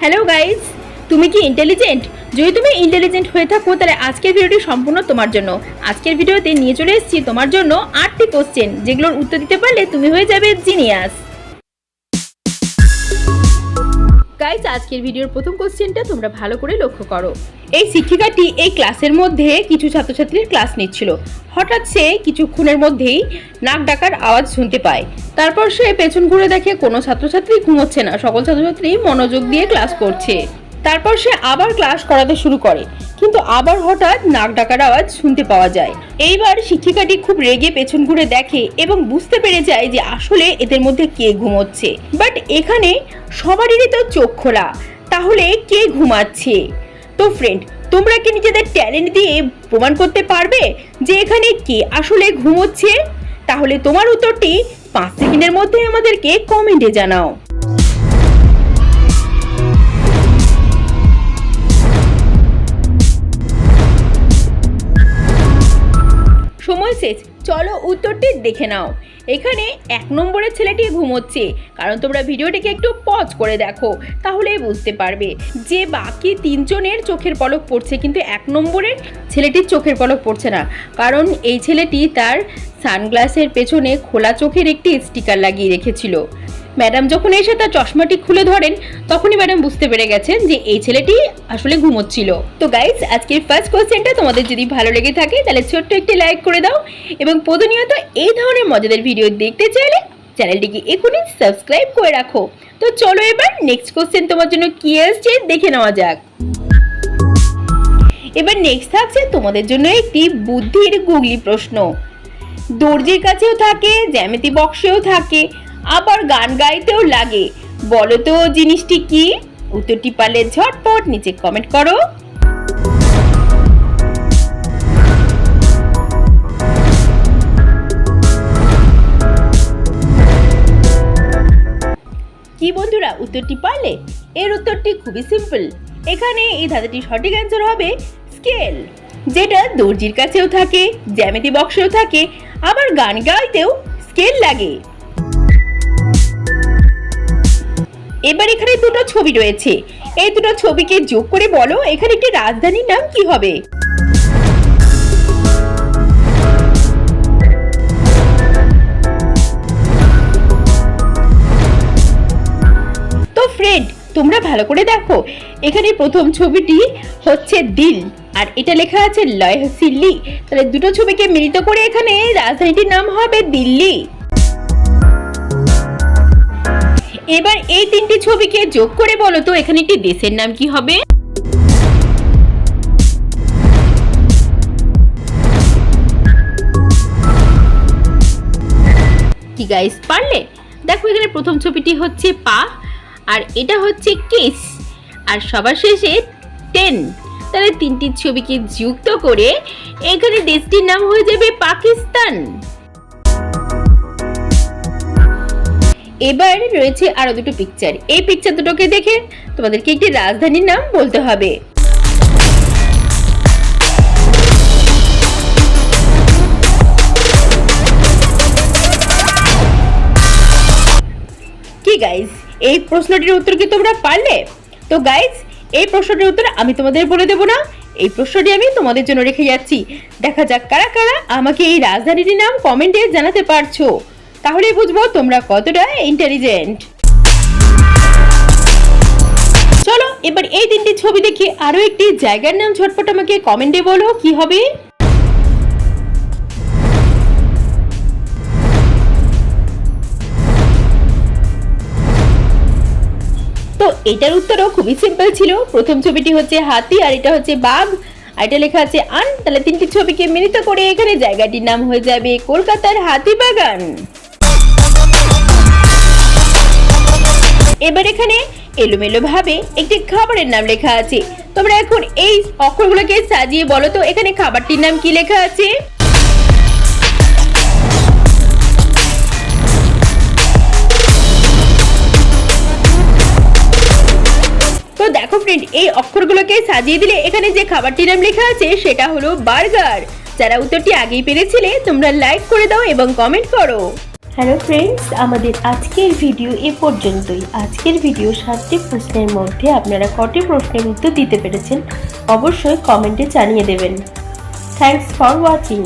Hello guys তুমি কি intelligent যদি তুমি ইন্টেলিজেন্ট হয়ে থাকো, তাহলে আজকের ভিডিওটি সম্পূর্ণ তোমার জন্য। আজকের ভিডিওতে নিয়ে চলে এসেছি তোমার জন্য আটটি কোশ্চেন যেগুলোর উত্তর দিতে পারলে তুমি হয়ে যাবে জিনিয়াস গাইজ আজকের ভিডিওর প্রথম কোশ্চেনটা তোমরা ভালো করে লক্ষ্য করো। এই শিক্ষিকাটি এই ক্লাসের মধ্যে কিছু ছাত্রছাত্রীর ক্লাস নিচ্ছিল। হঠাৎ সে কিছুক্ষণের মধ্যেই নাক ডাকার আওয়াজ শুনতে পায়। তারপর সে পেছন ঘুরে দেখে কোনো ছাত্রছাত্রী ঘুমোচ্ছে না। সকল ছাত্রছাত্রী মনোযোগ দিয়ে ক্লাস করছে। তারপর সে আবার ক্লাস করাতে শুরু করে। কিন্তু আবার হঠাৎ নাক ডাকার আওয়াজ শুনতে পাওয়া যায়। এইবার শিক্ষিকাটি খুব রেগে পেছন ঘুরে দেখে এবং বুঝতে পেরে যায় যে আসলে এদের মধ্যে কে ঘুমোচ্ছে। বাট এখানে সবারই তো চোখ খোলা। তাহলে কে ঘুমাচ্ছে? তো ফ্রেন্ড তোমরা কি নিজেদের ট্যালেন্ট দিয়ে প্রমাণ করতে পারবে যে এখানে কে আসলে ঘুমোচ্ছে? তাহলে তোমার উত্তরটি পাঁচ সেকেন্ডের মধ্যে আমাদেরকে কমেন্টে জানাও। সময় শেষ। চলো উত্তরটি দেখে নাও। এখানে এক নম্বরের ছেলেটি ঘুমোচ্ছে। কারণ তোমরা ভিডিওটিকে একটু পজ করে দেখো, তাহলেই বুঝতে পারবে যে বাকি তিনজনের চোখের পলক পড়ছে, কিন্তু এক নম্বরের ছেলেটির চোখের পলক পড়ছে না। কারণ এই ছেলেটি তার সানগ্লাসের পেছনে খোলা চোখের একটি স্টিকার লাগিয়ে রেখেছিল। ম্যাডাম যখন এসে তার চশমাটি খুলে ধরেন, তখনই ম্যাডাম বুঝতে পেরে গেছেন যে এই ছেলেটি আসলে ঘুমোচ্ছিল। তো গাইজ আজকের ফার্স্ট কোশ্চেনটা তোমাদের যদি ভালো লেগে থাকে, তাহলে ছোট্ট একটি লাইক করে দাও এবং প্রতিনিয়ত এই ধরনের মজাদার ভিডিও দেখতে চাইলে চ্যানেলটিকে এখনই সাবস্ক্রাইব করে রাখো। তো চলো এবার নেক্সট কোয়েশ্চেন তোমার জন্য কি আসছে দেখে নেওয়া যাক। এবার নেক্সট থাকছে তোমাদের জন্য একটি বুদ্ধির গুগলি প্রশ্ন। দর্জির কাছেও থাকে, জ্যামিতি বক্সেও থাকে, আবার গান গাইতেও লাগে। বলো তো, জিনিসটি কি? উত্তরটি পারলে ঝটপট নিচে কমেন্ট করো। কি বন্ধুরা, উত্তরটি পারলে এর উত্তরটি খুবই সিম্পল এখানে এই ধাঁধাটির সঠিক অ্যান্সার হবে স্কেল যেটা দর্জির কাছেও থাকে, জ্যামিতি বক্সেও থাকে আবার গান গাইতেও স্কেল লাগে। এবার এখানে দুটো ছবি রয়েছে। এই দুটো ছবিকে যোগ করে বলো, এখানে একটি রাজধানীর নাম কি হবে? তো ফ্রেন্ড তোমরা ভালো করে দেখো। এখানে প্রথম ছবিটি হচ্ছে দিল, আর এটা লেখা আছে লয় সিল্লি। তাহলে দুটো ছবিকে মিলিত করে এখানে রাজধানীটির নাম হবে দিল্লি। এবার এই তিনটি ছবিকে যোগ করে বলো তো, এখানে একটি দেশের নাম কি হবে? কি গাইস পারলে? দেখো এখানে প্রথম ছবিটি হচ্ছে পা আর এটা হচ্ছে কিস। আর সবার শেষে টেন। তাহলে তিনটি ছবিকে যুক্ত করে এখানে দেশটির নাম হয়ে যাবে পাকিস্তান। এবার রয়েছে আরও দুটো পিকচার এই পিকচার দুটোকে দেখে তোমাদেরকে একটি রাজধানীর নাম বলতে হবে। গাইজ এই প্রশ্নটির উত্তর কি তোমরা পারলে? তো গাইজ এই প্রশ্নটির উত্তর আমি তোমাদের বলে দেবো না, এই প্রশ্নটি আমি তোমাদের জন্য রেখে যাচ্ছি। দেখা যাক কারা কারা আমাকে এই রাজধানীটির নাম কমেন্টে জানাতে পারছ। তাহলেই বুঝব তোমরা কতটা ইন্টেলিজেন্ট চলো, এবার এই তিনটি ছবি দেখে আরও একটি জায়গার নাম ঝটপট আমাকে কমেন্টে বলো, কি হবে? এটার উত্তরও খুবই সিম্পল ছিল। প্রথম ছবিটি হচ্ছে হাতি আর এটা হচ্ছে বাঘ। আর এটা লেখা আছে আন। তাহলে তিনটি ছবিকে মিলিত করে এখানে জায়গাটির নাম হয়ে যাবে কলকাতার হাতিবাগান এবার এখানে এলোমেলো ভাবে একটি খাবারের নাম লেখা আছে। তোমরা এখন এই অক্ষরগুলোকে সাজিয়ে বলো তো, এখানে খাবারটির নাম কি লেখা আছে? ফ্রেন্ড এই অক্ষরগুলোকে সাজিয়ে দিলে এখানে যে খাবারটির নাম লেখা আছে, সেটা হলো বার্গার। যারা উত্তরটি আগেই পেরেছিলে, তোমরা লাইক করে দাও এবং কমেন্ট করো। হ্যালো ফ্রেন্ডস আমাদের আজকের ভিডিও এ পর্যন্তই। আজকের ভিডিও সাতটি প্রশ্নের মধ্যে আপনারা কটি প্রশ্নের উত্তর দিতে পেরেছেন, অবশ্যই কমেন্টে জানিয়ে দেবেন। Thanks for watching